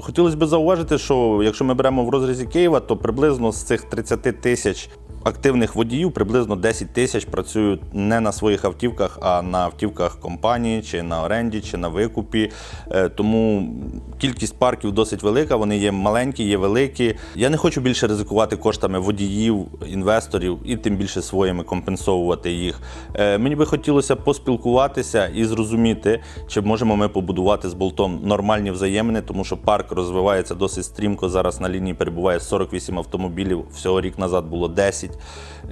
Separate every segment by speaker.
Speaker 1: Хотілося б зауважити, що якщо ми беремо в розрізі Києва, то приблизно з цих 30 тисяч активних водіїв приблизно 10 тисяч працюють не на своїх автівках, а на автівках компанії, чи на оренді, чи на викупі. Е, Тому кількість парків досить велика. Вони є маленькі, є великі. Я не хочу більше ризикувати коштами водіїв, інвесторів і тим більше своїми компенсовувати їх. Е, Мені би хотілося поспілкуватися і зрозуміти, чи можемо ми побудувати з болтом нормальні взаємини, тому що парк розвивається досить стрімко. Зараз на лінії перебуває 48 автомобілів. Всього рік назад було 10.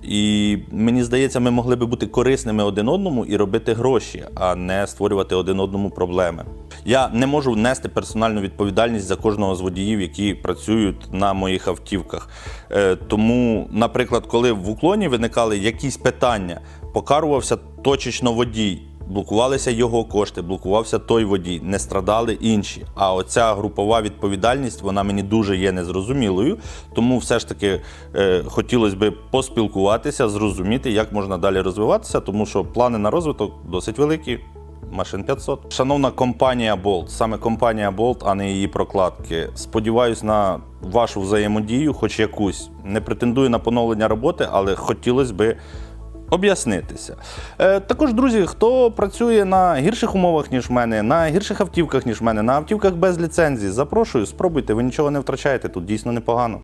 Speaker 1: І мені здається, ми могли би бути корисними один одному і робити гроші, а не створювати один одному проблеми. Я не можу нести персональну відповідальність за кожного з водіїв, які працюють на моїх автівках. Е, Тому, наприклад, коли в уклоні виникали якісь питання, покарувався точечно водій. Блокувалися його кошти, блокувався той водій, не страдали інші. А оця групова відповідальність вона мені дуже є незрозумілою. Тому все ж таки е, хотілося б поспілкуватися, зрозуміти, як можна далі розвиватися, тому що плани на розвиток досить великі. Машин 500. Шановна компанія Bolt, саме компанія Bolt, а не її прокладки. Сподіваюсь на вашу взаємодію, хоч якусь. Не претендую на поновлення роботи, але хотілося би об'яснитися. Е, також, друзі, хто працює на гірших умовах, ніж в мене, на гірших автівках, ніж в мене, на автівках без ліцензії, запрошую, спробуйте, ви нічого не втрачаєте, тут дійсно непогано.